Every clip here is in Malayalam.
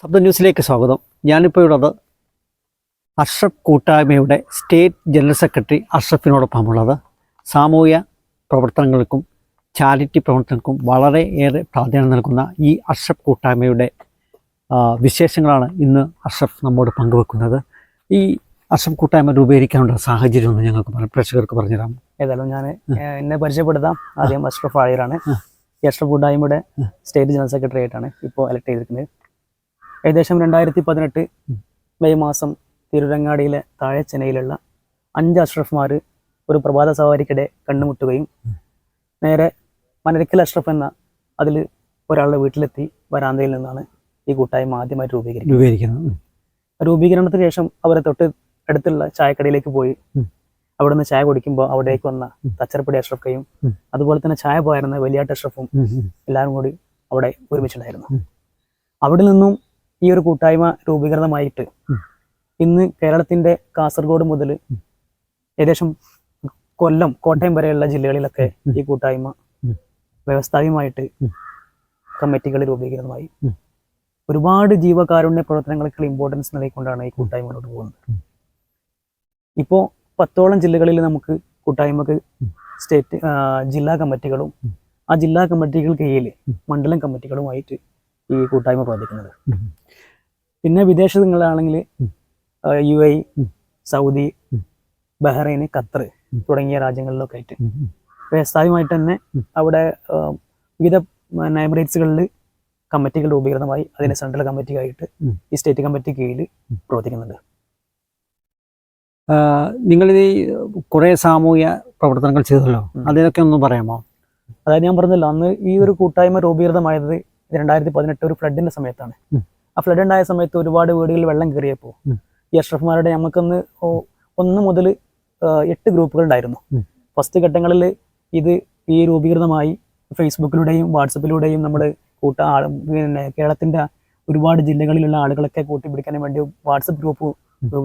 ശബ്ദ ന്യൂസിലേക്ക് സ്വാഗതം. ഞാനിപ്പോൾ ഉള്ളത് അഷ്റഫ് കൂട്ടായ്മയുടെ സ്റ്റേറ്റ് ജനറൽ സെക്രട്ടറി അഷ്റഫിനോടൊപ്പമുള്ളത്. സാമൂഹ്യ പ്രവർത്തനങ്ങൾക്കും ചാരിറ്റി പ്രവർത്തനങ്ങൾക്കും വളരെ ഏറെ പ്രാധാന്യം നൽകുന്ന ഈ അഷ്റഫ് കൂട്ടായ്മയുടെ വിശേഷങ്ങളാണ് ഇന്ന് അഷ്റഫ് നമ്മോട് പങ്കുവെക്കുന്നത്. ഈ അഷ്റഫ് കൂട്ടായ്മ രൂപീകരിക്കാനുള്ള സാഹചര്യം ഒന്ന് ഞങ്ങൾക്ക് പ്രേക്ഷകർക്ക് പറഞ്ഞുതരാം ഏതായാലും ഞാൻ എന്നെ പരിചയപ്പെടുത്താം. ആദ്യം അഷ്റഫ് ആയിരാണ്. ഈ അഷ്റഫ് കൂട്ടായ്മയുടെ സ്റ്റേറ്റ് ജനറൽ സെക്രട്ടറി ആയിട്ടാണ് ഇപ്പോൾ എലക്ട് ചെയ്തിരിക്കുന്നത്. ഏകദേശം രണ്ടായിരത്തി പതിനെട്ട് മെയ് മാസം തിരുരങ്ങാടിയിലെ താഴെച്ചെന്നൈയിലുള്ള അഞ്ച് അഷ്റഫ്മാർ ഒരു പ്രഭാത സവാരിക്കിടെ കണ്ടുമുട്ടുകയും നേരെ മനരക്കൽ അഷ്റഫ് എന്ന അതിൽ ഒരാളുടെ വീട്ടിലെത്തി വരാന്തയിൽ നിന്നാണ് ഈ കൂട്ടായ്മ ആദ്യമായിട്ട് രൂപീകരിക്കുന്നത്. രൂപീകരിക്കുന്നത്. രൂപീകരണത്തിന് ശേഷം അവരെ തൊട്ട് അടുത്തുള്ള ചായക്കടയിലേക്ക് പോയി. അവിടെ നിന്ന് ചായ കുടിക്കുമ്പോൾ അവിടേക്ക് വന്ന തച്ചർപ്പടി അഷ്റഫയും അതുപോലെ തന്നെ ചായ പോയിരുന്ന വലിയാട്ട് അഷ്റഫും. എല്ലാവരും കൂടി അവിടെ ഒരുമിച്ചുണ്ടായിരുന്നു. അവിടെ നിന്നും ഈ ഒരു കൂട്ടായ്മ രൂപീകൃതമായിട്ട് ഇന്ന് കേരളത്തിന്റെ കാസർഗോഡ് മുതൽ ഏകദേശം കൊല്ലം കോട്ടയം വരെയുള്ള ജില്ലകളിലൊക്കെ ഈ കൂട്ടായ്മ. വ്യവസ്ഥാപികമായിട്ട് കമ്മിറ്റികൾ രൂപീകൃതമായി. ഒരുപാട് ജീവകാരുണ്യ പ്രവർത്തനങ്ങൾക്ക് ഇമ്പോർട്ടൻസ് നൽകിക്കൊണ്ടാണ് ഈ കൂട്ടായ്മ മുന്നോട്ട് പോകുന്നത് ഇപ്പോ ഇപ്പോൾ പത്തോളം ജില്ലകളിൽ നമുക്ക് കൂട്ടായ്മക്ക് സ്റ്റേറ്റ് ജില്ലാ കമ്മിറ്റികളും ആ ജില്ലാ കമ്മിറ്റികൾ കീഴിൽ. മണ്ഡലം കമ്മിറ്റികളുമായിട്ട് ഈ കൂട്ടായ്മ പ്രവർത്തിക്കുന്നത് പിന്നെ വിദേശങ്ങളാണെങ്കിൽ. യു എ സൗദി ബഹ്റൈന് ബഹ്റൈൻ ഖത്തർ തുടങ്ങിയ രാജ്യങ്ങളിലൊക്കെ ആയിട്ട്. വ്യവസായമായിട്ട് തന്നെ അവിടെ വിവിധ എമിറേറ്റ്സുകളിൽ കമ്മിറ്റികൾ രൂപീകൃതമായി അതിന് സെൻട്രൽ കമ്മിറ്റിയായിട്ട് ആയിട്ട് ഈ സ്റ്റേറ്റ് കമ്മിറ്റി കീഴിൽ. പ്രവർത്തിക്കുന്നുണ്ട്. ആ, നിങ്ങളിത് ഈ കുറേ സാമൂഹ്യ പ്രവർത്തനങ്ങൾ ചെയ്തല്ലോ. അതിനൊക്കെ ഒന്ന് പറയാമോ? അതായത് ഞാൻ പറഞ്ഞല്ലോ അന്ന് ഈ ഒരു കൂട്ടായ്മ രൂപീകൃതമായത് രണ്ടായിരത്തി പതിനെട്ട് ഒരു ഫ്ലഡിന്റെ സമയത്താണ്. ആ ഫ്ലഡ് ഉണ്ടായ സമയത്ത് ഒരുപാട് വീടുകളിൽ വെള്ളം കയറിയപ്പോൾ. ഈ അഷ്റഫ്മാരുടെ നമുക്കൊന്ന് ഒന്ന് മുതൽ എട്ട് ഗ്രൂപ്പുകൾ ഉണ്ടായിരുന്നു. ഫസ്റ്റ് ഘട്ടങ്ങളിൽ ഇത് ഈ രൂപീകൃതമായി ഫേസ്ബുക്കിലൂടെയും വാട്സപ്പിലൂടെയും നമ്മൾ കൂട്ട പിന്നെ കേരളത്തിന്റെ ഒരുപാട് ജില്ലകളിലുള്ള ആളുകളൊക്കെ കൂട്ടിപ്പിടിക്കാൻ വേണ്ടി വാട്സപ്പ് ഗ്രൂപ്പ്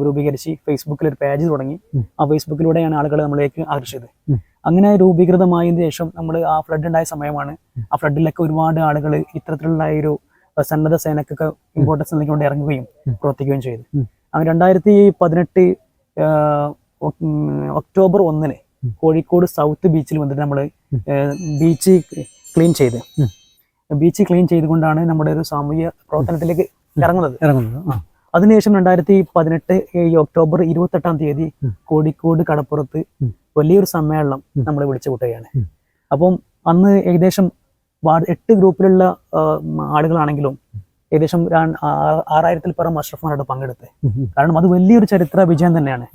രൂപീകരിച്ച് ഫേസ്ബുക്കിൽ ഒരു പേജ് തുടങ്ങി. ആ ഫേസ്ബുക്കിലൂടെയാണ് ആളുകളെ നമ്മളിലേക്ക് ആകർഷിച്ചത്. അങ്ങനെ രൂപീകൃതമായതിനു ശേഷം നമ്മൾ ആ ഫ്ലഡ് ഉണ്ടായ സമയമാണ് ആ ഫ്ലഡിലൊക്കെ ഒരുപാട് ആളുകൾ ഇത്തരത്തിലുള്ള ഒരു സന്നദ്ധ സേനക്കൊക്കെ ഇമ്പോർട്ടൻസ് നൽകിക്കൊണ്ട് ഇറങ്ങുകയും. പ്രവർത്തിക്കുകയും ചെയ്തു. അങ്ങനെ രണ്ടായിരത്തി പതിനെട്ട് ഒക്ടോബർ ഒന്നിന്. കോഴിക്കോട് സൗത്ത് ബീച്ചിൽ വന്നിട്ട് നമ്മൾ ബീച്ച് ക്ലീൻ ചെയ്ത് ബീച്ച് ക്ലീൻ ചെയ്തുകൊണ്ടാണ് നമ്മുടെ ഒരു സാമൂഹ്യ പ്രവർത്തനത്തിലേക്ക് ഇറങ്ങുന്നത് ഇറങ്ങുന്നത്. അതിനുശേഷം രണ്ടായിരത്തി പതിനെട്ട് ഈ ഒക്ടോബർ ഇരുപത്തെട്ടാം തീയതി കോഴിക്കോട് കടപ്പുറത്ത്. വലിയൊരു സമ്മേളനം. നമ്മൾ വിളിച്ചു കൂട്ടുകയാണ്. അപ്പം അന്ന് ഏകദേശം എട്ട് ഗ്രൂപ്പിലുള്ള ആളുകളാണെങ്കിലും ഏകദേശം ആറായിരത്തിൽ പരം അഷ്റഫ്മാരോട് പങ്കെടുത്ത്. കാരണം അത് വലിയൊരു ചരിത്ര വിജയം തന്നെയാണ്.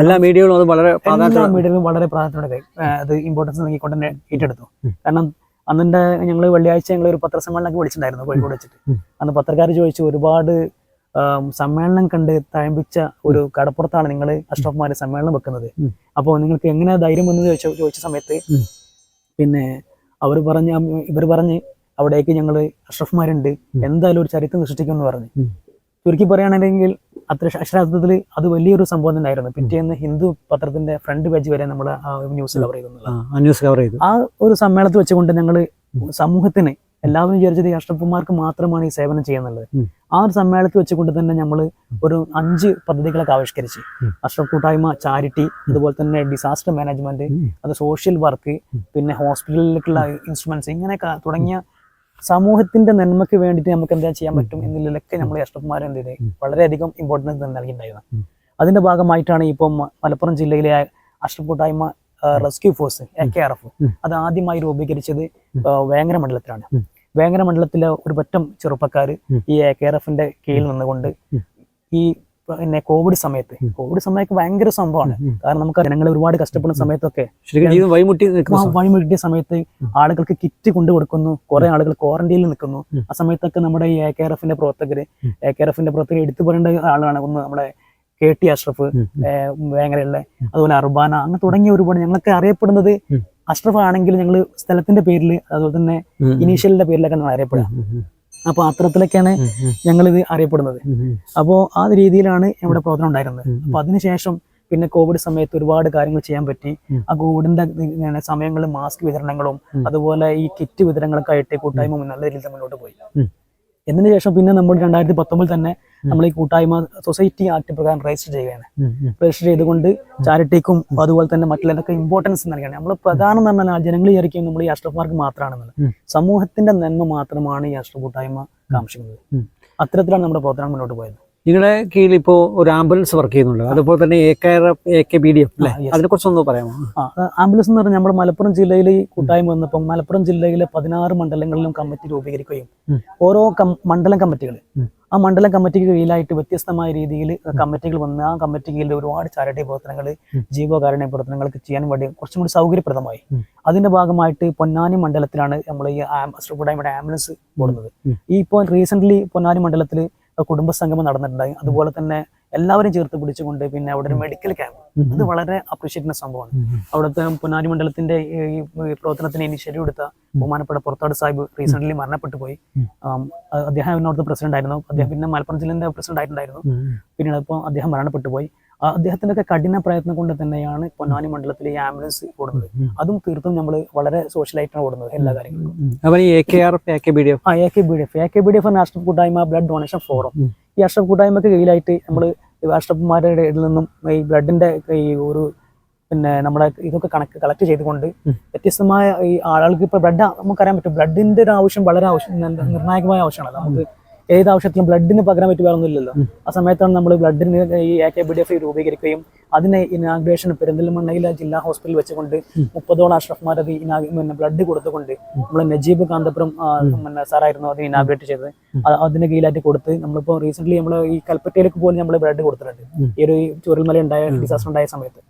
എല്ലാ മീഡിയകളും അത് വളരെ എല്ലാ മീഡിയകളും വളരെ പ്രാധാന്യത്തോടെ അത് ഇമ്പോർട്ടൻസ് നൽകിക്കൊണ്ട് തന്നെ ഏറ്റെടുത്തു. കാരണം അന്നിന്റെ ഞങ്ങൾ വെള്ളിയാഴ്ച ഞങ്ങൾ ഒരു പത്രസമ്മേളനമൊക്കെ വിളിച്ചിട്ടുണ്ടായിരുന്നു കോഴിക്കോട് വെച്ചിട്ട്. അന്ന് പത്രക്കാർ ചോദിച്ചു ഒരുപാട് സമ്മേളനം കണ്ട് തഴമ്പിച്ച ഒരു കടപ്പുറത്താണ് നിങ്ങൾ അഷ്റഫ്മാര് സമ്മേളനം വെക്കുന്നത്. അപ്പോൾ നിങ്ങൾക്ക് എങ്ങനെ ധൈര്യം വന്നു ചോദിച്ച ചോദിച്ച സമയത്ത് പിന്നെ അവർ പറഞ്ഞ ഇവർ പറഞ്ഞ് അവിടേക്ക് ഞങ്ങൾ അഷ്റഫ്മാരുണ്ട്. എന്തായാലും ഒരു ചരിത്രം സൃഷ്ടിക്കും എന്ന് പറഞ്ഞു. ചുരുക്കി പറയുകയാണെങ്കിൽ അത്ര അക്ഷരാർത്ഥത്തിൽ അത് വലിയൊരു സംഭവം തന്നെയായിരുന്നു. പിറ്റേന്ന് ഹിന്ദു പത്രത്തിന്റെ ഫ്രണ്ട് പേജ് വരെ നമ്മൾ ന്യൂസ് കവർ ചെയ്തു ആ ന്യൂസ് കവർ ചെയ്തു. ആ ഒരു സമ്മേളനത്തിൽ വെച്ചുകൊണ്ട് ഞങ്ങൾ സമൂഹത്തിന് എല്ലാവരും വിചാരിച്ചത് ഈ അഷ്ടപ്പന്മാർക്ക് മാത്രമാണ് ഈ സേവനം ചെയ്യുന്നുള്ളത്. ആ ഒരു സമ്മേളനത്തിൽ വെച്ചുകൊണ്ട് തന്നെ നമ്മൾ ഒരു അഞ്ച് പദ്ധതികളൊക്കെ ആവിഷ്കരിച്ച്. അഷ്റഫ് കൂട്ടായ്മ ചാരിറ്റി അതുപോലെ തന്നെ ഡിസാസ്റ്റർ മാനേജ്മെന്റ്. അത് സോഷ്യൽ വർക്ക് പിന്നെ ഹോസ്പിറ്റലിലേക്കുള്ള ഇൻസ്ട്രുമെന്റ്സ് ഇങ്ങനെയൊക്കെ തുടങ്ങിയ സമൂഹത്തിന്റെ നന്മയ്ക്ക് വേണ്ടിയിട്ട് നമുക്ക് എന്താ ചെയ്യാൻ പറ്റും എന്നുള്ളതിലൊക്കെ നമ്മൾ അഷ്റഫുമാർ എന്ത് ചെയ്ത്. വളരെയധികം ഇമ്പോർട്ടൻസ് നൽകിയിട്ടുണ്ടായിരുന്നു അതിന്റെ ഭാഗമായിട്ടാണ് ഇപ്പം മലപ്പുറം ജില്ലയിലെ അഷ്റഫ് കൂട്ടായ്മ rescue force A K R F അത് ആദ്യമായി രൂപീകരിച്ചത്. വേങ്ങര മണ്ഡലത്തിലാണ്. വേങ്ങര മണ്ഡലത്തിലെ ഒരു പറ്റം ചെറുപ്പക്കാർ ഈ എ കെ ആർ എഫിന്റെ കീഴിൽ നിന്നുകൊണ്ട് ഈ പിന്നെ കോവിഡ് സമയത്ത് കോവിഡ് സമയത്ത് ഭയങ്കര സംഭവമാണ്. കാരണം നമുക്ക് ജനങ്ങൾ ഒരുപാട് കഷ്ടപ്പെടുന്ന സമയത്തൊക്കെ ശരിക്കും ജീവൻ വഴിമുട്ടി നിൽക്കുന്ന സമയം. സമയത്ത് ആളുകൾക്ക് കിറ്റ് കൊണ്ടു കൊടുക്കുന്നു കുറെ ആളുകൾ ക്വാറന്റൈനിൽ നിൽക്കുന്നു. ആ സമയത്തൊക്കെ നമ്മുടെ ഈ എ കെ ആർ എഫിന്റെ പ്രവർത്തകര് എ കെ ആർ എഫിന്റെ പ്രവർത്തകർ എടുത്തു പറയേണ്ട ആളാണ് ഒന്ന് നമ്മുടെ കെ ടി അഷ്റഫ്. വേങ്ങരയുള്ള അതുപോലെ അർബാന അങ്ങനെ തുടങ്ങിയ ഒരുപാട് ഞങ്ങളൊക്കെ അറിയപ്പെടുന്നത്. അഷ്റഫ് ആണെങ്കിൽ ഞങ്ങൾ സ്ഥലത്തിന്റെ പേരിൽ അതുപോലെ തന്നെ. ഇനീഷ്യലിന്റെ പേരിലൊക്കെ ഞങ്ങൾ അറിയപ്പെടുക. അപ്പൊ അത്തരത്തിലൊക്കെയാണ്. ഞങ്ങൾ ഇത് അറിയപ്പെടുന്നത്. അപ്പോൾ ആ രീതിയിലാണ് ഇവിടെ പ്രവർത്തനം ഉണ്ടായിരുന്നത്. അപ്പൊ അതിനുശേഷം പിന്നെ കോവിഡ് സമയത്ത് ഒരുപാട് കാര്യങ്ങൾ ചെയ്യാൻ പറ്റി ആ കോവിഡിന്റെ സമയങ്ങളിൽ മാസ്ക് വിതരണങ്ങളും അതുപോലെ ഈ കിറ്റ് വിതരണങ്ങളൊക്കെ ആയിട്ട് കൂട്ടായ്മ നല്ല രീതിയിൽ മുന്നോട്ട് പോയി. എന്നതിന് ശേഷം പിന്നെ നമ്മൾ രണ്ടായിരത്തി പത്തൊമ്പതിൽ തന്നെ നമ്മൾ ഈ കൂട്ടായ്മ സൊസൈറ്റി ആക്ട് പ്രകാരം രജിസ്റ്റർ ചെയ്യുകയാണ്. രജിസ്റ്റർ ചെയ്തുകൊണ്ട് ചാരിറ്റിക്കും അതുപോലെ തന്നെ മറ്റുള്ളതൊക്കെ ഇമ്പോർട്ടൻസ് നൽകുകയാണ് നമ്മൾ പ്രധാനം എന്ന് പറഞ്ഞാൽ ജനങ്ങൾ വിചാരിക്കും നമ്മൾ ഈ അഷ്റഫ്മാർക്ക് മാത്രമാണെന്നുള്ളത്. സമൂഹത്തിന്റെ നന്മ മാത്രമാണ് ഈ അഷ്റഫ് കൂട്ടായ്മ കാക്ഷിക്കുന്നത്. അത്തരത്തിലാണ് നമ്മുടെ പ്രവർത്തനം മുന്നോട്ട് പോയത്. നിങ്ങളുടെ കീഴിൽ ഇപ്പോൾ ഒരു ആംബുലൻസ് വർക്ക് ചെയ്യുന്നുണ്ട്. അതുപോലെ തന്നെ A K R A K B D F അല്ലേ? ആ, yes. അതിനെ കുറിച്ചൊന്ന് പറയാമോ? ആ ആംബുലൻസ് എന്ന് പറഞ്ഞാൽ നമ്മുടെ മലപ്പുറം ജില്ലയിൽ കൂട്ടായ്മ വന്നപ്പോൾ മലപ്പുറം ജില്ലയിലെ പതിനാറ് മണ്ഡലങ്ങളിലും കമ്മിറ്റി രൂപീകരിക്കുകയും ഓരോ മണ്ഡലം കമ്മിറ്റികൾ. ആ മണ്ഡലം കമ്മിറ്റിക്ക് കീഴിലായിട്ട് വ്യത്യസ്തമായ രീതിയിൽ കമ്മിറ്റികൾ വന്ന് ആ കമ്മിറ്റി കീഴിൽ ഒരുപാട് ചാരിറ്റി പ്രവർത്തനങ്ങൾ ജീവകാരുണ്യ പ്രവർത്തനങ്ങൾക്ക് ചെയ്യാൻ വേണ്ടി കുറച്ചും കൂടി സൗകര്യപ്രദമായി. അതിന്റെ ഭാഗമായിട്ട് പൊന്നാനി മണ്ഡലത്തിലാണ് നമ്മൾ ഈ ആംബുലൻസ് പോടുന്നത് ഈ ഇപ്പോൾ റീസെന്റ് പൊന്നാനി മണ്ഡലത്തിൽ കുടുംബ സംഗമം നടന്നിട്ടുണ്ടായി അതുപോലെ തന്നെ എല്ലാവരും ചേർത്ത് പിടിച്ചുകൊണ്ട് പിന്നെ അവിടെ ഒരു മെഡിക്കൽ ക്യാമ്പ് അത് വളരെ അപ്രീഷിയേറ്റ് ചെയ്യുന്ന സംഭവമാണ്. അവിടുത്തെ പുനാരി മണ്ഡലത്തിന്റെ ഈ പ്രവർത്തനത്തിന് ഇനിഷ്യേറ്റീവ് എടുത്ത ബഹുമാനപ്പെട്ട പുറത്താട് സാഹിബ് റീസെന്റ് മരണപ്പെട്ടു പോയി. അദ്ദേഹം അവിടുത്തെ പ്രസിഡന്റ് ആയിരുന്നു. അദ്ദേഹം പിന്നെ മലപ്പുറം ജില്ലന്റെ പ്രസിഡന്റ് ആയിട്ടുണ്ടായിരുന്നു. പിന്നീട് ഇപ്പോൾ അദ്ദേഹം മരണപ്പെട്ടു പോയി. അദ്ദേഹത്തിന്റെ ഒക്കെ കഠിന പ്രയത്നം കൊണ്ട് തന്നെയാണ് പൊന്നാനി മണ്ഡലത്തിൽ ഈ ആംബുലൻസ് ഓടുന്നത്. അതും തീർത്തും നമ്മൾ വളരെ സോഷ്യലായിട്ടാണ് ഓടുന്നത് എല്ലാ കാര്യങ്ങളും ആ A K B D F A K B D F Ashraf കൂട്ടായ്മ ബ്ലഡ് ഡൊണേഷൻ ഫോറം ഈ അഷ്റഫ് കൂട്ടായ്മക്ക് കീഴിലായിട്ട് നമ്മൾ അഷ്റഫ്മാരുടെ ഇടയിൽ നിന്നും ഈ ബ്ലഡിന്റെ ഈ ഒരു പിന്നെ നമ്മുടെ ഇതൊക്കെ കണക്ക് കളക്ട് ചെയ്തുകൊണ്ട്. വ്യത്യസ്തമായ ഈ ആളുകൾക്ക് ഇപ്പൊ ബ്ലഡ് നമുക്കറിയാൻ പറ്റും. ബ്ലഡിന്റെ ഒരു ആവശ്യം വളരെ ആവശ്യം നിർണായകമായ ആവശ്യമാണ്. നമുക്ക് ഏത് ആവശ്യത്തിലും ബ്ലഡിന് പകരം പറ്റി വേറെ ഒന്നുമില്ലല്ലോ ആ സമയത്താണ് നമ്മൾ ബ്ലഡിന് ഈ A K B D F രൂപീകരിക്കുകയും അതിനെ ഇനാഗ്രേഷൻ പെരിന്തൽമണ്ണയിലെ ജില്ലാ ഹോസ്പിറ്റലിൽ വെച്ചുകൊണ്ട്. മുപ്പതോളം അഷ്റഫ്മാർ അത് ഇനാ- പിന്നെ ബ്ലഡ് കൊടുത്തുകൊണ്ട് നമ്മൾ നജീബ് കാന്തപുരം പിന്നെ സാറായിരുന്നു അത് ഇനാഗ്രേറ്റ് ചെയ്തത്. അതിന് കീഴിലായിട്ട് കൊടുത്ത് നമ്മളിപ്പോൾ റീസെന്റ് നമ്മൾ ഈ കൽപ്പറ്റയിലേക്ക് പോലും നമ്മൾ ബ്ലഡ് കൊടുത്തിട്ടുണ്ട്. ഈ ഒരു ചുരൽമല ഉണ്ടായ ഡിസാസ്റ്റർ ഉണ്ടായ സമയത്ത്.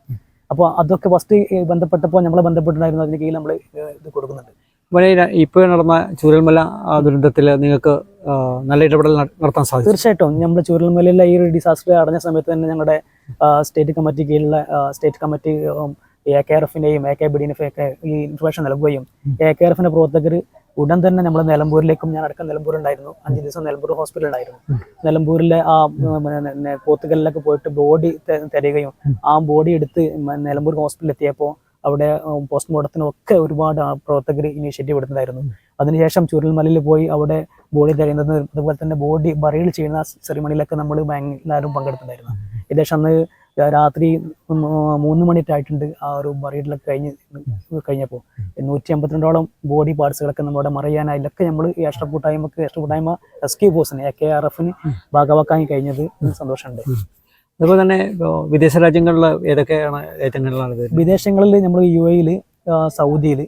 അപ്പോൾ അതൊക്കെ ഫസ്റ്റ് ബന്ധപ്പെട്ടപ്പോൾ നമ്മളെ ബന്ധപ്പെട്ടിട്ടുണ്ടായിരുന്നു അതിന് കീഴിൽ നമ്മൾ ഇത് കൊടുക്കുന്നുണ്ട്. അപ്പോൾ ഇപ്പോൾ നടന്ന ചൂരൽമല ദുരന്തത്തിൽ നിങ്ങൾക്ക് നല്ല ഇടപെടൽ നടത്താൻ സാധിക്കും തീർച്ചയായിട്ടും. നമ്മൾ ചൂരൽമലയിലെ ഈ ഒരു ഡിസാസ്റ്റർ അടഞ്ഞ സമയത്ത് തന്നെ ഞങ്ങളുടെ സ്റ്റേറ്റ് കമ്മിറ്റി കീഴിലുള്ള state committee A K R എഫിന്റെയും A K B D ഒക്കെ ഈ ഇൻഫർമേഷൻ നൽകുകയും എ കെ ആർ എഫിന്റെ പ്രവർത്തകർ ഉടൻ തന്നെ നമ്മൾ നിലമ്പൂരിലേക്കും ഞാൻ അടക്കം നിലമ്പൂർ ഉണ്ടായിരുന്നു. അഞ്ച് ദിവസം നിലമ്പൂർ ഹോസ്പിറ്റലിൽ ഉണ്ടായിരുന്നു. നിലമ്പൂരിലെ ആ പോത്തുകളിലൊക്കെ പോത്തുകലിലൊക്കെ പോയിട്ട് ബോഡി തരികയും ആ ബോഡി എടുത്ത് നിലമ്പൂർ ഹോസ്പിറ്റലിൽ എത്തിയപ്പോൾ അവിടെ പോസ്റ്റ്മോർട്ടത്തിനൊക്കെ ഒരുപാട് പ്രവർത്തകർ ഇനിഷ്യേറ്റീവ് എടുത്തതായിരുന്നു അതിനുശേഷം ചുരൽമലയിൽ പോയി അവിടെ ബോഡി തരുന്നത് അതുപോലെ തന്നെ ബോഡി ബറിയൽ ചെയ്യുന്ന സെറിമണിയിലൊക്കെ നമ്മൾ എല്ലാവരും പങ്കെടുത്തിട്ടുണ്ടായിരുന്നു. ഏകദേശം അന്ന് രാത്രി മൂന്ന് മണിയൊക്കെ ആയിട്ടുണ്ട് ആ ഒരു ബറിയലൊക്കെ കഴിഞ്ഞ് കഴിഞ്ഞപ്പോൾ. നൂറ്റി അമ്പത്തിരണ്ടോളം ബോഡി പാർട്സുകളൊക്കെ നമ്മുടെ മറിയാനായിലൊക്കെ നമ്മൾ ഈ അഷ്റഫ് കൂട്ടായ്മക്ക് കൂട്ടായ്മ റെസ്ക്യൂ ഫോഴ്സിന് എ കെ ആർ എഫിന് ഭാഗവാക്കാൻ കഴിഞ്ഞത്. സന്തോഷമുണ്ട്. അതുപോലെ തന്നെ വിദേശ രാജ്യങ്ങളിൽ ഏതൊക്കെയാണ് ഏറ്റങ്ങളിലാണ് വിദേശങ്ങളിൽ നമ്മൾ യു എയിൽ സൗദിയിൽ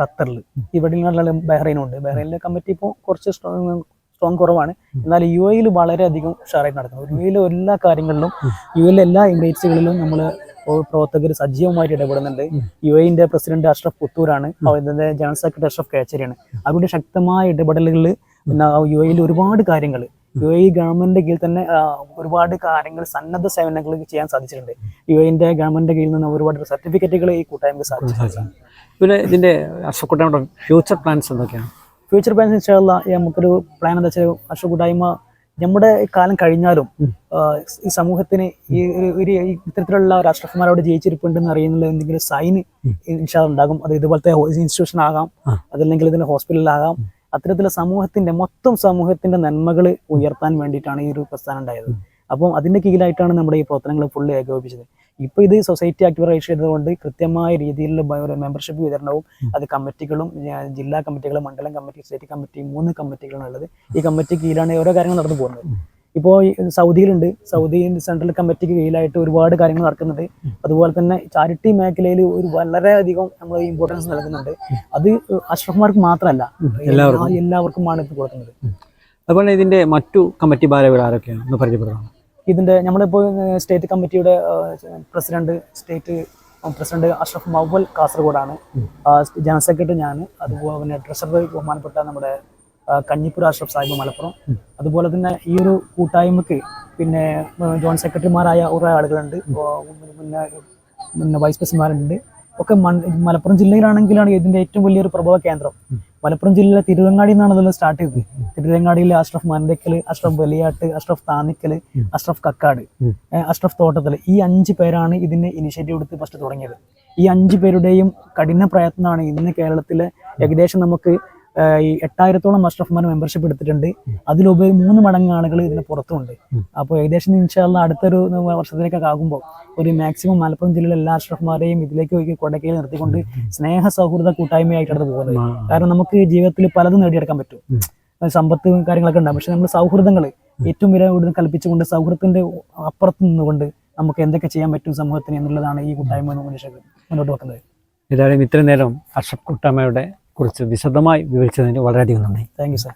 ഖത്തറിൽ ഇവിടെയുള്ള ബഹ്റൈനുണ്ട്. ബഹ്റൈനിലെ കമ്മിറ്റി ഇപ്പോൾ കുറച്ച് സ്ട്രോങ് സ്ട്രോങ് കുറവാണ്. എന്നാൽ യു എയിൽ വളരെയധികം ഉഷാറായി നടക്കുന്നു. യു എയിലെ എല്ലാ കാര്യങ്ങളിലും യു എയിലെ എല്ലാ എമിറേറ്റ്സുകളിലും നമ്മൾ പ്രവർത്തകർ സജീവമായിട്ട് ഇടപെടുന്നുണ്ട്. യു എന്റെ പ്രസിഡന്റ് അഷ്റഫ് പുത്തൂരാണ്. അതിന്റെ ജനറൽ സെക്രട്ടറി അഷ്റഫ് കേച്ചരിയാണ്. അവരുടെ ശക്തമായ ഇടപെടലുകളിൽ പിന്നെ യു എയിൽ ഒരുപാട് കാര്യങ്ങൾ യു എ ഗവൺമെന്റിന്റെ കീഴിൽ തന്നെ ഒരുപാട് കാര്യങ്ങൾ സന്നദ്ധ സേവനങ്ങൾ ചെയ്യാൻ സാധിച്ചിട്ടുണ്ട്. യു എന്റെ ഗവൺമെന്റിന്റെ കീഴിൽ നിന്ന് ഒരുപാട് സർട്ടിഫിക്കറ്റുകൾ ഈ കൂട്ടായ്മക്ക് സാധിച്ചിട്ടുണ്ട്. പിന്നെ അശ്വക്കുട്ടയുടെ ഫ്യൂച്ചർ പ്ലാൻസ് എന്തൊക്കെയാണ്? ഫ്യൂച്ചർ പ്ലാൻസ് വെച്ചാൽ നമുക്കൊരു പ്ലാൻ എന്താ വെച്ചാൽ അശോക് കൂട്ടായ്മ നമ്മുടെ കാലം കഴിഞ്ഞാലും ഈ സമൂഹത്തിന് ഈ ഒരു- ഇത്തരത്തിലുള്ള രാഷ്ട്രഫന്മാരോട് ജയിച്ചിരിപ്പുണ്ടെന്ന് അറിയുന്ന എന്തെങ്കിലും സൈന്. ഇൻഷാ ഉണ്ടാകും. അത് ഇതുപോലത്തെ ഇൻസ്റ്റിറ്റ്യൂഷൻ ആകാം. അതല്ലെങ്കിൽ ഇതിന് ഹോസ്പിറ്റലിലാകാം അത്തരത്തിലുള്ള സമൂഹത്തിന്റെ മൊത്തം സമൂഹത്തിന്റെ നന്മകൾ ഉയർത്താൻ വേണ്ടിയിട്ടാണ് ഈ ഒരു പ്രസ്ഥാനം ഉണ്ടായത്. അപ്പം അതിന്റെ കീഴിലായിട്ടാണ് നമ്മുടെ ഈ പ്രവർത്തനങ്ങൾ ഫുള്ള് ഏകോപിപ്പിച്ചത്. ഇപ്പൊ ഇത് സൊസൈറ്റി രജിസ്റ്റർ ചെയ്തതുകൊണ്ട് കൃത്യമായ രീതിയിലുള്ള മെമ്പർഷിപ്പ് വിതരണവും അത് കമ്മിറ്റികളും ജില്ലാ കമ്മിറ്റികളും മണ്ഡലം കമ്മിറ്റി സ്റ്റേറ്റ് കമ്മിറ്റി മൂന്ന് കമ്മിറ്റികളാണ് ഉള്ളത്. ഈ കമ്മിറ്റി കീഴിലാണ് ഓരോ കാര്യങ്ങൾ നടന്നു പോകുന്നത്. ഇപ്പോൾ സൗദിയിലുണ്ട്. സൗദി സെൻട്രൽ കമ്മിറ്റിക്ക് കീഴിലായിട്ട് ഒരുപാട് കാര്യങ്ങൾ നടക്കുന്നുണ്ട്. അതുപോലെ തന്നെ ചാരിറ്റി മേഖലയിൽ ഒരു വളരെയധികം നമ്മൾ ഇമ്പോർട്ടൻസ് നൽകുന്നുണ്ട്. അത് അഷ്റഫ്മാർക്ക് മാത്രമല്ല എല്ലാവർക്കും. എല്ലാ- എല്ലാവർക്കുമാണ് ഇത് കൊടുക്കുന്നത്. അതുപോലെ ഇതിന്റെ മറ്റു കമ്മിറ്റി ഭാരവികൾ ആരൊക്കെയാണ്? ഒന്ന് പരിചയപ്പെടുത്തണം ഇതിന്റെ നമ്മളിപ്പോൾ സ്റ്റേറ്റ് കമ്മിറ്റിയുടെ president state president Ashraf Moubal കാസർഗോഡാണ്. General secretary ഞാൻ അതുപോലെ പിന്നെ ട്രഷറർ ബഹുമാനപ്പെട്ട നമ്മുടെ കഞ്ഞിപ്പുര അഷ്റഫ് സാഹിബ് മലപ്പുറം. അതുപോലെ തന്നെ ഈ ഒരു കൂട്ടായ്മക്ക് പിന്നെ ജോയിന്റ് സെക്രട്ടറിമാരായ കുറേ ആളുകളുണ്ട്. പിന്നെ പിന്നെ വൈസ് പ്രസിഡന്റ്മാരുണ്ട്. ഒക്കെ മലപ്പുറം ജില്ലയിലാണെങ്കിലാണ് ഇതിന്റെ ഏറ്റവും വലിയൊരു പ്രഭവ കേന്ദ്രം. മലപ്പുറം ജില്ലയിലെ തിരുവങ്ങാടി നിന്നാണ് ഇതെല്ലാം സ്റ്റാർട്ട് ചെയ്തത്. തിരുവങ്ങാടിയിലെ അഷ്റഫ് മന്തക്കൽ അഷ്റഫ് വലിയാട്ട് അഷ്റഫ് താന്നിക്കൽ അഷ്റഫ് കക്കാട് അഷ്റഫ് തോട്ടത്തിൽ ഈ അഞ്ച് പേരാണ് ഇതിന് ഇനിഷ്യേറ്റീവ് എടുത്ത് ഫസ്റ്റ് തുടങ്ങിയത്. ഈ അഞ്ച് പേരുടെയും കഠിന പ്രയത്നമാണ് ഇന്ന് കേരളത്തിലെ ഏകദേശം നമുക്ക് ഈ എട്ടായിരത്തോളം അഷ്റഫ്മാർ മെമ്പർഷിപ്പ് എടുത്തിട്ടുണ്ട്. അതിലുപരി മൂന്ന് മടങ്ങ് ആളുകൾ ഇതിന് പുറത്തുമുണ്ട്. അപ്പോൾ ഏകദേശം ഇൻഷാല്ല അടുത്തൊരു വർഷത്തിലേക്കൊക്കെ ആകുമ്പോൾ ഒരു മാക്സിമം മലപ്പുറം ജില്ലയിലെ എല്ലാ അഷ്റഫ്മാരെയും ഇതിലേക്ക് പോയി കൊടക്കയിൽ നിർത്തിക്കൊണ്ട് സ്നേഹ സൗഹൃദ കൂട്ടായ്മയായിട്ടാണ് പോകുന്നത് കാരണം നമുക്ക് ജീവിതത്തിൽ പലതും നേടിയെടുക്കാൻ പറ്റും. സമ്പത്ത് കാര്യങ്ങളൊക്കെ ഉണ്ടാകും. പക്ഷെ നമ്മൾ സൗഹൃദങ്ങൾ ഏറ്റവും വില കൂടുതൽ കൽപ്പിച്ചുകൊണ്ട് സൗഹൃദത്തിന്റെ അപ്പുറത്ത് നിന്നുകൊണ്ട് നമുക്ക് എന്തൊക്കെ ചെയ്യാൻ പറ്റും സമൂഹത്തിന് എന്നുള്ളതാണ് ഈ കൂട്ടായ്മ മനുഷ്യർ മുന്നോട്ട് വെക്കുന്നത്. ഏതായാലും ഇത്രയും നേരം അഷ്റഫ് കൂട്ടായ്മയുടെ കുറിച്ച് വിശദമായി വിവരിച്ചതിന് വളരെയധികം നന്ദി. Thank you sir